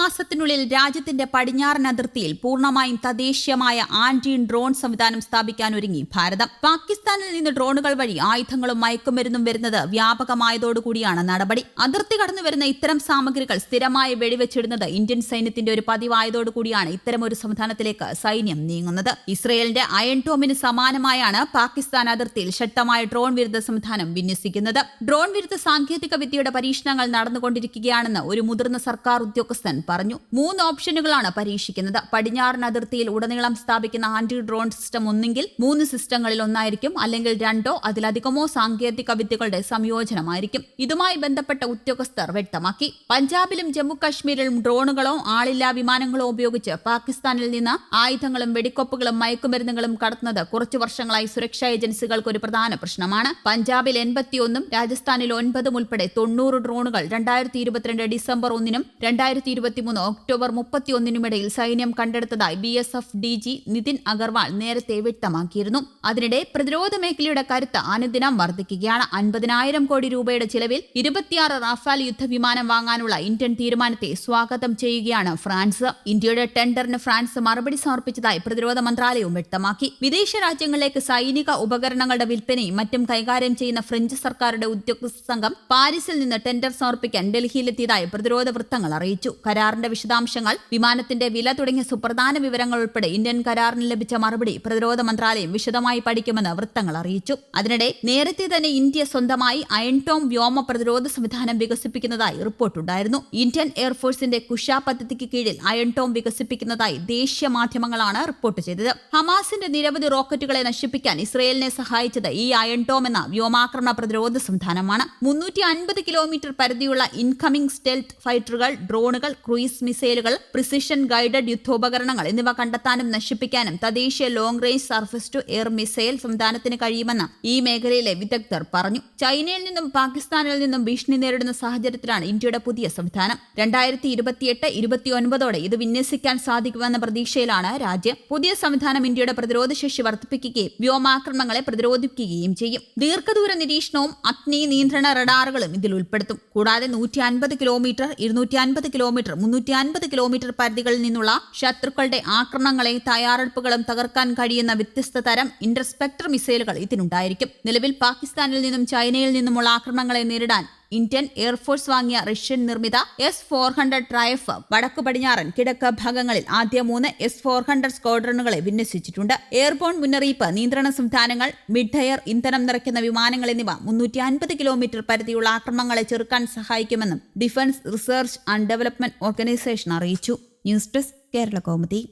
മാസത്തിനുള്ളിൽ രാജ്യത്തിന്റെ പടിഞ്ഞാറൻ അതിർത്തിയിൽ പൂർണമായും തദ്ദേശീയമായ ആന്റി ഡ്രോൺ സംവിധാനം സ്ഥാപിക്കാൻ ഒരുങ്ങി ഭാരതം. പാകിസ്ഥാനിൽ നിന്ന് ഡ്രോണുകൾ വഴി ആയുധങ്ങളും മയക്കുമരുന്നും വരുന്നത് വ്യാപകമായതോടുകൂടിയാണ് നടപടി. അതിർത്തി കടന്നു വരുന്ന ഇത്തരം സാമഗ്രികൾ സ്ഥിരമായി വെടിവെച്ചിടുന്നത് ഇന്ത്യൻ സൈന്യത്തിന്റെ ഒരു പതിവായതോടുകൂടിയാണ് ഇത്തരം ഒരു സംവിധാനത്തിലേക്ക് സൈന്യം നീങ്ങുന്നത്. ഇസ്രയേലിന്റെ അയൺ ടോമിന് സമാനമായാണ് പാകിസ്ഥാൻ അതിർത്തിയിൽ ശക്തമായ ഡ്രോൺ വിരുദ്ധ സംവിധാനം വിന്യസിക്കുന്നത്. ഡ്രോൺ വിരുദ്ധ സാങ്കേതിക വിദ്യയുടെ പരീക്ഷണങ്ങൾ നടന്നുകൊണ്ടിരിക്കുകയാണെന്ന് ഒരു മുതിർന്ന സർക്കാർ ഉദ്യോഗസ്ഥൻ പറഞ്ഞു. മൂന്ന് ഓപ്ഷനുകളാണ് പരീക്ഷിക്കുന്നത്. പടിഞ്ഞാറൻ അതിർത്തിയിൽ ഉടനീളം സ്ഥാപിക്കുന്ന ആന്റി ഡ്രോൺ സിസ്റ്റം ഒന്നെങ്കിൽ മൂന്ന് സിസ്റ്റങ്ങളിൽ ഒന്നായിരിക്കും അല്ലെങ്കിൽ രണ്ടോ അതിലധികമോ സാങ്കേതിക വിദ്യകളുടെ സംയോജനമായിരിക്കും. ഇതുമായി ബന്ധപ്പെട്ട ഉദ്യോഗസ്ഥർ വ്യക്തമാക്കി. പഞ്ചാബിലും ജമ്മു കാശ്മീരിലും ഡ്രോണുകളോ ആളില്ലാ വിമാനങ്ങളോ ഉപയോഗിച്ച് പാകിസ്ഥാനിൽ നിന്ന് ആയുധങ്ങളും വെടിക്കോപ്പുകളും മയക്കുമരുന്നുകളും കടത്തുന്നത് കുറച്ചു വർഷങ്ങളായി സുരക്ഷാ ഏജൻസികൾക്ക് ഒരു പ്രധാന പ്രശ്നമാണ്. പഞ്ചാബിൽ എൺപത്തിയൊന്നും രാജസ്ഥാനിൽ ഒൻപതും ഉൾപ്പെടെ തൊണ്ണൂറ് ഡ്രോണുകൾ രണ്ടായിരത്തി ഇരുപത്തിരണ്ട് ഡിസംബർ ഒന്നിനും രണ്ടായിരത്തി ഇരുപത്തിമൂന്ന് ഒക്ടോബർ മുപ്പത്തിയൊന്നിനുമിടയിൽ സൈന്യം കണ്ടെടുത്തതായി B S F D G Nitin Agarwal നേരത്തെ വ്യക്തമാക്കിയിരുന്നു. അതിനിടെ പ്രതിരോധ മേഖലയുടെ കരുത്ത് അനുദിനം വർദ്ധിക്കുകയാണ്. അൻപതിനായിരം കോടി രൂപയുടെ ചിലവിൽ ഇരുപത്തിയാറ് റാഫാൽ യുദ്ധവിമാനം വാങ്ങാനുള്ള ഇന്ത്യൻ തീരുമാനത്തെ സ്വാഗതം ചെയ്യുകയാണ് ഫ്രാൻസ്. ഇന്ത്യയുടെ ടെൻഡറിന് ഫ്രാൻസ് മറുപടി സമർപ്പിച്ചതായി പ്രതിരോധ മന്ത്രാലയവും വ്യക്തമാക്കി. വിദേശ രാജ്യങ്ങളിലേക്ക് സൈനിക ഉപകരണങ്ങളുടെ വിൽപ്പനയും മറ്റും കൈകാര്യം ചെയ്യുന്ന ഫ്രഞ്ച് സർക്കാരുടെ ഉദ്യോഗസ്ഥ സംഘം പാരീസിൽ നിന്ന് ടെൻഡർ സമർപ്പിക്കാൻ ഡൽഹിയിലെത്തിയതായി പ്രതിരോധ വൃത്തങ്ങൾ അറിയിച്ചു. കരാറിന്റെ വിശദാംശങ്ങൾ വിമാനത്തിന്റെ വില തുടങ്ങിയ സുപ്രധാന വിവരങ്ങൾ ഉൾപ്പെടെ ഇന്ത്യൻ കരാറിന് ലഭിച്ച മറുപടി പ്രതിരോധ മന്ത്രാലയം വിശദമായി പഠിക്കുമെന്ന് വൃത്തങ്ങൾ അറിയിച്ചു. അതിനിടെ നേരത്തെ തന്നെ ഇന്ത്യ സ്വന്തമായി അയൺടോം വ്യോമ പ്രതിരോധ സംവിധാനം വികസിപ്പിക്കുന്നതായി റിപ്പോർട്ടുണ്ടായിരുന്നു ഇന്ത്യൻ എയർഫോഴ്സിന്റെ കുഷ പദ്ധതിക്ക് കീഴിൽ അയൺടോം വികസിപ്പിക്കുന്നതായി ദേശീയ മാധ്യമങ്ങളാണ് റിപ്പോർട്ട് ചെയ്തത്. ഹമാസിന്റെ നിരവധി റോക്കറ്റുകളെ നശിപ്പിക്കാൻ ഇസ്രയേലിനെ സഹായിച്ചത് ഈ അയൺടോം എന്ന വ്യോമാക്രമണ പ്രതിരോധ സംവിധാനമാണ്. മുന്നൂറ്റി അൻപത് കിലോമീറ്റർ പരിധിയുള്ള ഇൻകമിംഗ് സ്റ്റെൽത്ത് ഫൈറ്ററുകൾ ഡ്രോണുകൾ ക്രൂയിസ് മിസൈലുകൾ പ്രിസിഷൻ ഗൈഡഡ് യുദ്ധോപകരണങ്ങൾ എന്നിവ കണ്ടെത്താനും നശിപ്പിക്കാനും തദ്ദേശീയ long range surface to air missile സംവിധാനത്തിന് കഴിയുമെന്ന് ഈ മേഖലയിലെ വിദഗ്ധർ പറഞ്ഞു. ചൈനയിൽ നിന്നും പാകിസ്ഥാനിൽ നിന്നും ഭീഷണി നേരിടുന്ന സാഹചര്യത്തിലാണ് ഇന്ത്യയുടെ പുതിയ സംവിധാനം. രണ്ടായിരത്തി ഇരുപത്തിയെട്ട് ഇരുപത്തിയൊൻപതോടെ ഇത് വിന്യസിക്കാൻ സാധിക്കുമെന്ന പ്രതീക്ഷയിലാണ് രാജ്യം. പുതിയ സംവിധാനം ഇന്ത്യയുടെ പ്രതിരോധ ശേഷി വർദ്ധിപ്പിക്കുകയും വ്യോമാക്രമണങ്ങളെ പ്രതിരോധിക്കുകയും ചെയ്യും. ദീർഘദൂര നിരീക്ഷണവും അഗ്നി നിയന്ത്രണ റഡാറുകളും ഇതിൽ ഉൾപ്പെടുത്തും. കൂടാതെ നൂറ്റി അൻപത് കിലോമീറ്റർ ഇരുന്നൂറ്റി അൻപത് കിലോമീറ്റർ മുന്നൂറ്റി അൻപത് കിലോമീറ്റർ പരിധികളിൽ നിന്നുള്ള ശത്രുക്കളുടെ ആക്രമണങ്ങളെ തയ്യാറെടുപ്പുകളും തകർക്കാൻ കഴിയുന്ന വ്യത്യസ്ത തരം ഇന്റർസ്പെക്ടർ മിസൈലുകൾ ഇതിനുണ്ടായിരിക്കും. നിലവിൽ പാകിസ്ഥാനിൽ നിന്നും ചൈനയിൽ നിന്നുമുള്ള ആക്രമണങ്ങളെ നേരിടാൻ ഇന്ത്യൻ എയർഫോഴ്സ് വാങ്ങിയ റഷ്യൻ നിർമ്മിത എസ് ഫോർ ഹൺഡ്രഡ് ട്രയഫ് വടക്കു പടിഞ്ഞാറൻ കിഴക്ക് ഭാഗങ്ങളിൽ ആദ്യ മൂന്ന് എസ് ഫോർ ഹൺഡ്രഡ് സ്ക്വാഡ്രണുകളെ വിന്യസിച്ചിട്ടുണ്ട്. എയർബോൺ മുന്നറിയിപ്പ് നിയന്ത്രണ സംവിധാനങ്ങൾ മിഡ് എയർ ഇന്ധനം നിറയ്ക്കുന്ന വിമാനങ്ങൾ എന്നിവ മുന്നൂറ്റി അൻപത് കിലോമീറ്റർ പരിധിയുള്ള ആക്രമണങ്ങളെ ചെറുക്കാൻ സഹായിക്കുമെന്നും defence research and development organisation അറിയിച്ചു. News desk Kerala Kaumudi.